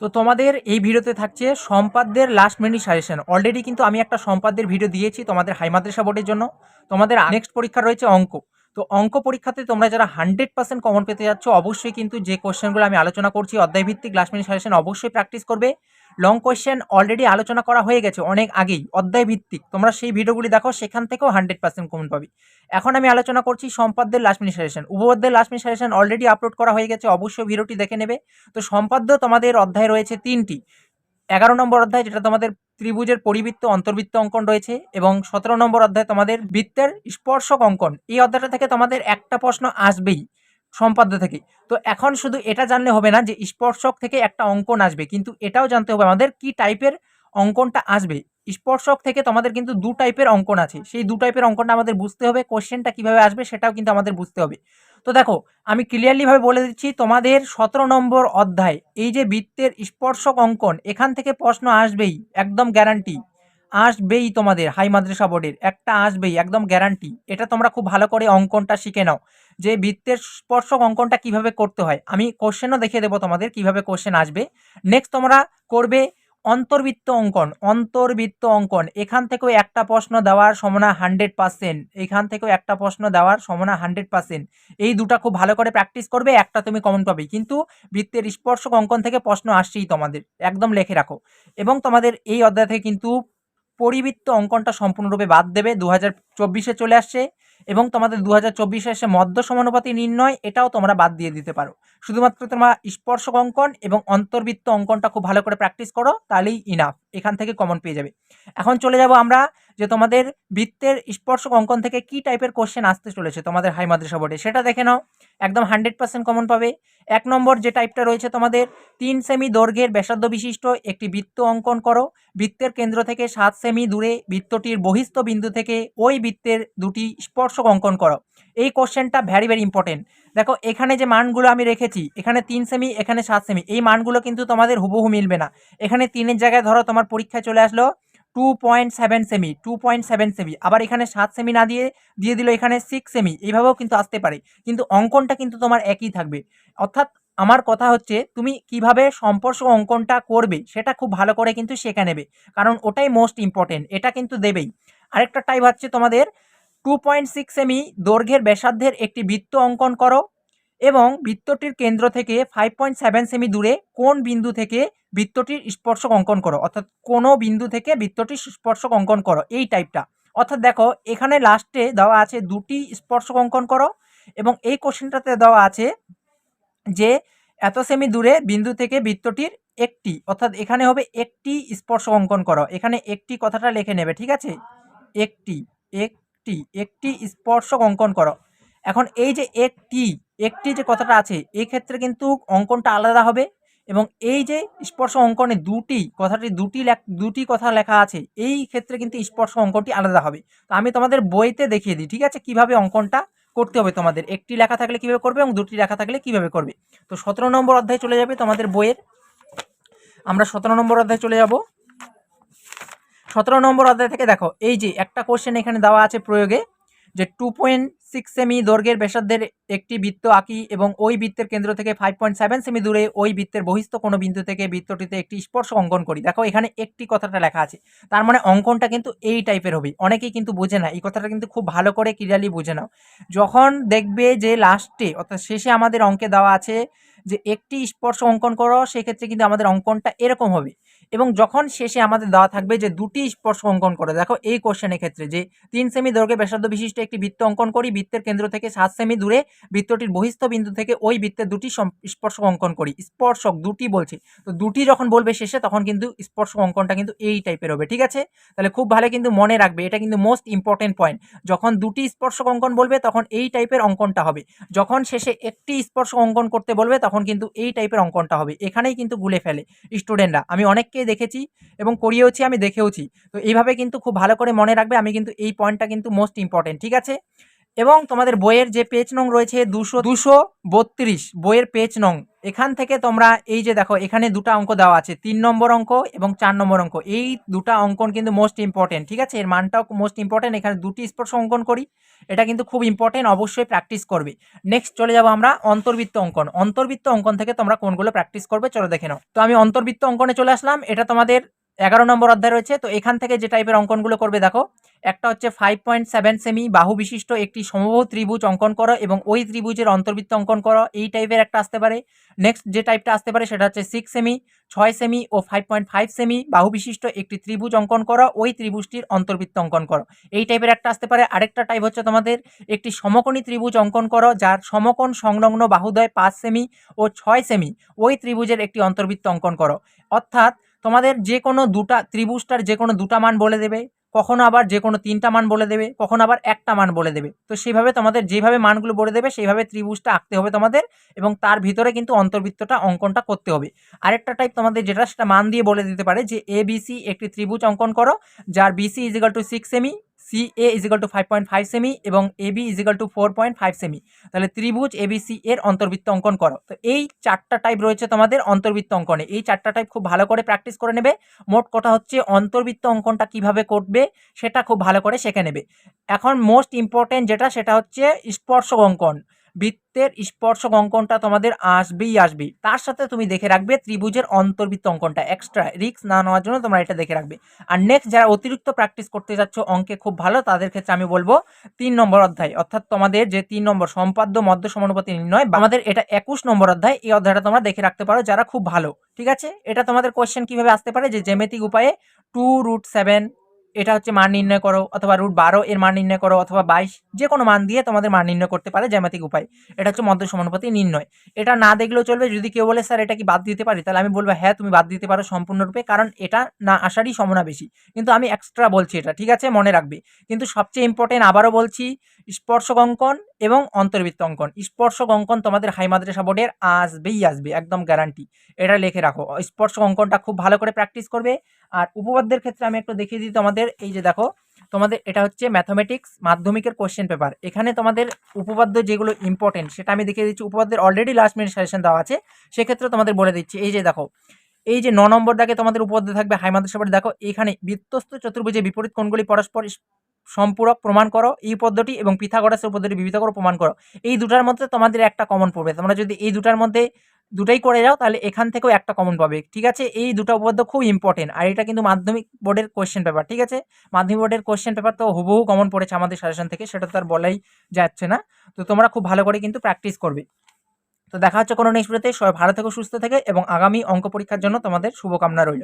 তো তোমাদের এই ভিডিওতে থাকছে সম্পাদদের লাস্ট মিনিট সাজেশন অলরেডি কিন্তু আমি একটা সম্পাদদের ভিডিও দিয়েছি তোমাদের হাই মাদ্রাসা বোর্ডের জন্য। তোমাদের নেক্সট পরীক্ষা রয়েছে অঙ্ক। তো অঙ্ক পরীক্ষাতে তোমরা যারা হান্ড্রেড পার্সেন্ট কমন পেতে যাচ্ছ, অবশ্যই কিন্তু যে কোশ্চেনগুলো আমি আলোচনা করছি, অধ্যায়ভিত্তিক লাস্ট মিনিট সাজেশন অবশ্যই প্র্যাকটিস করবে। লং কোয়েশ্চেন অলরেডি আলোচনা করা হয়ে গেছে অনেক আগেই অধ্যায় ভিত্তিক তোমরা সেই ভিডিওগুলি দেখো, সেখান থেকেও হান্ড্রেড পার্সেন্ট কমন পাবে। এখন আমি আলোচনা করছি সম্পাদ্যের লাস্ট মিনিট সাজেশন উপপাদ্যের last minute suggestion already upload করা হয়ে গেছে, অবশ্যই ভিডিওটি দেখে নেবে। তো সম্পাদ্য তোমাদের অধ্যায় রয়েছে তিনটি। এগারো নম্বর অধ্যায়, যেটা তোমাদের ত্রিভুজের পরিবৃত্ত, অন্তর্বৃত্ত অঙ্কন রয়েছে এবং সতেরো নম্বর অধ্যায় তোমাদের বৃত্তের স্পর্শক অঙ্কন। এই অধ্যায়টা থেকে তোমাদের একটা প্রশ্ন আসবেই। সম্পাদ্য থেকে তো এখন শুধু এটা জানলে হবে না যে স্পর্শক থেকে একটা অঙ্কন আসবে, কিন্তু এটাও জানতে হবে আমাদের কি টাইপের অঙ্কনটা আসবে। স্পর্শক থেকে তোমাদের কিন্তু দু টাইপের অঙ্কন আছে, সেই দু টাইপের অঙ্কনটা আমাদের বুঝতে হবে, কোশ্চেনটা কীভাবে আসবে সেটাও কিন্তু আমাদের বুঝতে হবে। তো দেখো, আমি ক্লিয়ারলিভাবে বলে দিচ্ছি, তোমাদের সতেরো নম্বর অধ্যায়, এই যে বৃত্তের স্পর্শক অঙ্কন, এখান থেকে প্রশ্ন আসবেই, একদম গ্যারান্টি আসবেই তোমাদের, হাই মাদ্রাসা বোর্ডের, একটা আসবেই, একদম গ্যারান্টি এটা তোমরা খুব ভালো করে অঙ্কনটা শিখে নাও, যে বৃত্তের স্পর্শক অঙ্কনটা কীভাবে করতে হয়। আমি কোশ্চেনও দেখিয়ে দেবো তোমাদের কীভাবে কোশ্চেন আসবে। নেক্সট তোমরা করবে অন্তর্বৃত্ত অঙ্কন অন্তর্বৃত্ত অঙ্কন। এখান থেকেও একটা প্রশ্ন দেওয়ার সমনা হান্ড্রেড পার্সেন্ট এখান থেকেও একটা প্রশ্ন দেওয়ার সমনা হান্ড্রেড পার্সেন্ট এই দুটা খুব ভালো করে প্র্যাকটিস করবে, একটা তুমি কমন পাবে। কিন্তু বৃত্তের স্পর্শক অঙ্কন থেকে প্রশ্ন আসছেই তোমাদের, একদম লেখে রাখো। এবং তোমাদের এই অধ্যায় থেকে কিন্তু পরিবৃত্ত অঙ্কনটা সম্পূর্ণরূপে বাদ দেবে। দু হাজার চব্বিশে চলে আসছে এবং তোমাদের দু হাজার চব্বিশে এসে মধ্য সমানুপাতি নির্ণয়, এটাও তোমরা বাদ দিয়ে দিতে পারো। শুধুমাত্র তোমরা স্পর্শক অঙ্কন এবং অন্তর্বৃত্ত অঙ্কনটা খুব ভালো করে প্র্যাকটিস করো, তাহলেই ইনাফ এখান থেকে কমন পেয়ে যাবে। এখন চলে যাব আমরা যে তোমাদের বৃত্তের স্পর্শক অঙ্কন থেকে কি টাইপের কোশ্চেন আসতে চলেছে তোমাদের হাই মাদ্রাসা বোর্ডে সেটা দেখে নাও, একদম হান্ড্রেড পার্সেন্ট কমন পাবে। এক নম্বর যে টাইপটা রয়েছে তোমাদের, তিন সেমি দৈর্ঘ্যের ব্যাসার্ধ বিশিষ্ট একটি বৃত্ত অঙ্কন করো। বৃত্তের কেন্দ্র থেকে সাত সেমি দূরে বৃত্তটির বহিস্থ বিন্দু থেকে ওই বৃত্তের দুটি স্পর্শক অঙ্কন করো। এই কোশ্চেনটা ভ্যারি ভ্যারি ইম্পর্টেন্ট দেখো, এখানে যে মানগুলো আমি রেখেছি, এখানে তিন সেমি এখানে সাত সেমি এই মানগুলো কিন্তু তোমাদের হুবহু মিলবে না। এখানে তিনের জায়গায় ধরো তোমার পরীক্ষায় চলে আসলো two point seven semi two point seven semi আবার এখানে সাত সেমি না দিয়ে দিয়ে দিল এখানে সিক্স সেমি এইভাবেও কিন্তু আসতে পারে। কিন্তু অঙ্কনটা কিন্তু তোমার একই থাকবে। অর্থাৎ আমার কথা হচ্ছে, তুমি কীভাবে সম্পর্ক অঙ্কনটা করবে, সেটা খুব ভালো করে কিন্তু শেখা নেবে। কারণ ওটাই মোস্ট ইম্পর্টেন্ট এটা কিন্তু দেবেই। আরেকটা টাইপ হচ্ছে তোমাদের টু পয়েন্ট সিক্স সেমি দৈর্ঘ্যের ব্যাসার্ধের একটি বৃত্ত অঙ্কন করো এবং বৃত্তটির কেন্দ্র থেকে ফাইভ পয়েন্ট সেভেন সেমি দূরে কোন বিন্দু থেকে বৃত্তটির স্পর্শক অঙ্কন করো? অর্থাৎ কোনো বিন্দু থেকে বৃত্তটির স্পর্শক অঙ্কন করো? এই টাইপটা অর্থাৎ দেখো, এখানে লাস্টে দেওয়া আছে দুটি স্পর্শক অঙ্কন করো এবং এই কোশ্চেনটাতে দেওয়া আছে যে এত সেমি দূরে বিন্দু থেকে বৃত্তটির একটি, অর্থাৎ এখানে হবে একটি স্পর্শক অঙ্কন করো। এখানে একটি কথাটা লিখে নেবে, ঠিক আছে? একটি একটি একটি স্পর্শক অঙ্কন করো। এখন এই যে একটি একটি যে কথাটা আছে, এই ক্ষেত্রে কিন্তু অঙ্কনটা আলাদা হবে এবং এই যে স্পর্শ অঙ্কনে দুটি, কথাটি দুটি দুটি কথা লেখা আছে, এই ক্ষেত্রে কিন্তু স্পর্শ অঙ্কনটি আলাদা হবে। তো আমি তোমাদের বইতে দেখিয়ে দিই, ঠিক আছে? কীভাবে অঙ্কনটা করতে হবে তোমাদের? একটি লেখা থাকলে কীভাবে করবে এবং দুটি লেখা থাকলে কীভাবে করবে? তো সতেরো নম্বর অধ্যায় চলে যাবে তোমাদের বইয়ের। আমরা সতেরো নম্বর অধ্যায় চলে যাব। সতেরো নম্বর অধ্যায় থেকে দেখো, এই যে একটা কোশ্চেন এখানে দেওয়া আছে প্রয়োগে, যে টু পয়েন্ট সিক্স সেমি দৈর্ঘ্যের ব্যাসার্ধের একটি বৃত্ত আঁকি এবং ওই বৃত্তের কেন্দ্র থেকে ফাইভ পয়েন্ট সেভেন সেমি দূরে ওই বৃত্তের বহিস্থ কোনো বিন্দু থেকে বৃত্তটিতে একটি স্পর্শ অঙ্কন করি। দেখো, এখানে একটি কথাটা লেখা আছে। তার মানে অঙ্কনটা কিন্তু এই টাইপের হবে। অনেকেই কিন্তু বোঝে না, এই কথাটা কিন্তু খুব ভালো করে ক্লিয়ারলি বুঝে নাও। যখন দেখবে যে লাস্টে অর্থাৎ শেষে আমাদের অঙ্কে দেওয়া আছে যে একটি স্পর্শ অঙ্কন করো, সেক্ষেত্রে কিন্তু আমাদের অঙ্কনটা এরকম হবে। এবং যখন শেষে আমাদের দেওয়া থাকবে যে দুটি স্পর্শ অঙ্কন করে, দেখো এই কোশ্চেনের ক্ষেত্রে যে তিন সেমি দৈর্ঘ্যে ব্যাসার্ধ বিশিষ্ট একটি বৃত্ত অঙ্কন করি, বৃত্তের কেন্দ্র থেকে সাত সেমি দূরে, বৃত্তটির বহিস্থ বিন্দু থেকে ওই বৃত্তের দুটি স্পর্শক অঙ্কন করি। স্পর্শক দুটি বলছে। তো দুটি যখন বলবে শেষে, তখন কিন্তু স্পর্শক অঙ্কনটা কিন্তু এই টাইপের হবে, ঠিক আছে? তাহলে খুব ভালো কিন্তু মনে রাখবে, এটা কিন্তু মোস্ট ইম্পর্টেন্ট পয়েন্ট যখন দুটি স্পর্শক অঙ্কন বলবে, তখন এই টাইপের অঙ্কনটা হবে। যখন শেষে একটি স্পর্শ অঙ্কন করতে বলবে, তখন কিন্তু এই টাইপের অঙ্কনটা হবে। এখানেই কিন্তু গুলে ফেলে। স্টুডেন্টরা আমি অনেককেই দেখেছি এবং করিয়েওছি, আমি দেখেওছি। তো এইভাবে কিন্তু খুব ভালো করে মনে রাখবে, আমি কিন্তু এই পয়েন্টটা কিন্তু মোস্ট ইম্পর্টেন্ট ঠিক আছে? এবং তোমাদের বইয়ের যে পেজ নং রয়েছে দুশো দুশো বত্রিশ, বইয়ের পেজ নং। এখান থেকে তোমরা এই যে দেখো, এখানে দুটো অঙ্ক দেওয়া আছে, তিন নম্বর অঙ্ক এবং চার নম্বর অঙ্ক। এই দুটো অঙ্কন কিন্তু মোস্ট ইম্পর্টেন্ট ঠিক আছে? এর মানটাও মোস্ট ইম্পর্টেন্ট এখানে দুটি স্পর্শ অঙ্কন করি। এটা কিন্তু খুব ইম্পর্টেন্ট অবশ্যই প্র্যাকটিস করবে। নেক্সট চলে যাব আমরা অন্তর্বৃত্ত অঙ্কন। অন্তর্বৃত্ত অঙ্কন থেকে তোমরা কোনগুলো প্র্যাকটিস করবে, চলো দেখে নাও। তো আমি অন্তর্বৃত্ত অঙ্কনে চলে আসলাম। এটা তোমাদের এগারো নম্বর অধ্যায় রয়েছে। তো এখান থেকে যে টাইপের অঙ্কনগুলো করবে, দেখো, একটা হচ্ছে ফাইভ পয়েন্ট সেভেন সেমি বাহু বিশিষ্ট একটি সমবাহু ত্রিভুজ অঙ্কন করো এবং ওই ত্রিভুজের অন্তর্বৃত্ত অঙ্কন করো। এই টাইপের একটা আসতে পারে। নেক্সট যে টাইপটা আসতে পারে, সেটা হচ্ছে সিক্স সেমি ছয় সেমি ও ফাইভ পয়েন্ট ফাইভ সেমি বাহু বিশিষ্ট একটি ত্রিভুজ অঙ্কন করো, ওই ত্রিভুজটির অন্তর্বৃত্ত অঙ্কন করো। এই টাইপের একটা আসতে পারে। আরেকটা টাইপ হচ্ছে তোমাদের একটি সমকোণী ত্রিভুজ অঙ্কন করো, যার সমকোণ সংলগ্ন বাহুদয় পাঁচ সেমি ও ছয় সেমি ওই ত্রিভুজের একটি অন্তর্বৃত্ত অঙ্কন করো। অর্থাৎ তোমাদের যে কোনো দুটা ত্রিভুজটার যে কোনো দুটা মান বলে দেবে, কখনো আবার যে কোনো তিনটা মান বলে দেবে, কখনো আবার একটা মান বলে দেবে। তো সেইভাবে তোমাদের যেভাবে মানগুলো বলে দেবে, সেইভাবে ত্রিভুজটা আঁকতে হবে তোমাদের এবং তার ভিতরে কিন্তু অন্তর্বৃত্তটা অঙ্কনটা করতে হবে। আরেকটা টাইপ তোমাদের যেটা, সেটা মান দিয়ে বলে দিতে পারে যে এ বিসি একটি ত্রিভুজ অঙ্কন করো, যার BC is equal to six semi C A is equal to five point five semi এবং A B is equal to four point five semi তাহলে ত্রিভুজ এবিসি এর অন্তর্বৃত্ত অঙ্কন করো। তো এই চারটা টাইপ রয়েছে তোমাদের অন্তর্বৃত্ত অঙ্কনে। এই চারটা টাইপ খুব ভালো করে প্র্যাকটিস করে নেবে। মোট কথা হচ্ছে অন্তর্বৃত্ত অঙ্কনটা কীভাবে করবে সেটা খুব ভালো করে শেখে নেবে। এখন মোস্ট ইম্পর্টেন্ট যেটা সেটা হচ্ছে স্পর্শক অঙ্কন। বৃত্তের স্পর্শক অঙ্কনটা তোমাদের আসবেই আসবেই তার সাথে তুমি দেখে রাখবে ত্রিভুজের অন্তর্বৃত্ত অঙ্কনটা। এক্সট্রা রিস্ক না নেওয়ার জন্য তোমরা এটা দেখে রাখবে। আর নেক্সট যারা অতিরিক্ত প্র্যাকটিস করতে যাচ্ছ, অঙ্কে খুব ভালো, তাদের ক্ষেত্রে আমি বলব তিন নম্বর অধ্যায়। অর্থাৎ তোমাদের যে তিন নম্বর, সম্পাদ্য, মধ্য সমানুপাতি নির্ণয় আমাদের এটা একুশ নম্বর অধ্যায়, এই অধ্যায়টা তোমরা দেখে রাখতে পারো যারা খুব ভালো। ঠিক আছে? এটা তোমাদের কোয়েশ্চেন কীভাবে আসতে পারে? যে জ্যামিতিক উপায়ে টু রুট সেভেন এটা হচ্ছে মান নির্ণয় করো অথবা রুট বারো এর মান নির্ণয় করো অথবা বাইশ যে কোনো মান দিয়ে তোমাদের মান নির্ণয় করতে পারে জ্যামিতিক উপায়। এটা হচ্ছে মধ্য সমানুপাতি নির্ণয়। এটা না দেখলেও চলবে, যদি কেউ বলে, স্যার, এটা কি বাদ দিতে পারি? তাহলে আমি বলব হ্যাঁ তুমি বাদ দিতে পারো সম্পূর্ণরূপে, কারণ এটা না আসারই সমনা বেশি। কিন্তু আমি এক্সট্রা বলছি এটা, ঠিক আছে? মনে রাখবে। কিন্তু সবচেয়ে ইম্পর্টেন্ট আবারও বলছি স্পর্শক অঙ্কন এবং অন্তর্বৃত্ত অঙ্কন স্পর্শক অঙ্কন তোমাদের হাই মাদ্রাসা বোর্ডের আসবেই আসবে, একদম গ্যারান্টি এটা লিখে রাখো। স্পর্শক অঙ্কনটা খুব ভালো করে প্র্যাকটিস করবে। আর উপপাদ্যের ক্ষেত্রে আমি একটু দেখিয়ে দিই তোমাদের, এই যে দেখো, তোমাদের এটা হচ্ছে ম্যাথমেটিক্স মাধ্যমিকের কোশ্চেন পেপার এখানে তোমাদের উপপাদ্য যেগুলো ইম্পর্টেন্ট সেটা আমি দেখিয়ে দিচ্ছি। উপপাদ্যের অলরেডি লাস্ট মিনিট সাজেশন দেওয়া আছে। সেক্ষেত্রে তোমাদের বলে দিচ্ছি, এই যে দেখো, এই যে ন নম্বর দাগে তোমাদের উপপাদ্য থাকবে হাই মাদ্রাসা দেখো, এখানে বৃত্তস্ত চতুর্ভুজে বিপরীত কোণগুলি পরস্পর সম্পূরক প্রমাণ করো, এই পদ্ধতি এবং পিথাগোরাসের পদ্ধতি বিবিধ করে প্রমাণ করো। এই দুটার মধ্যে তোমাদের একটা কমন পড়বে। তোমরা যদি এই দুটার মধ্যে দুটাই করে যাও, তাহলে এখান থেকেও একটা কমন পাবে। ঠিক আছে? এই দুটো উপপাদ্য খুব ইম্পর্টেন্ট আর এটা কিন্তু মাধ্যমিক বোর্ডের কোয়েশ্চেন পেপার ঠিক আছে? মাধ্যমিক বোর্ডের কোয়েশ্চেন পেপার তো হুবহু কমন পড়েছে আমাদের সাজেশন থেকে, সেটা তো আর বলাই যাচ্ছে না। তো তোমরা খুব ভালো করে কিন্তু প্র্যাকটিস করবে। তো দেখা হচ্ছে কোনো নেক্সট ভিডিওতে সবাই ভালো থেকে, সুস্থ থেকে এবং আগামী অঙ্ক পরীক্ষার জন্য তোমাদের শুভকামনা রইল।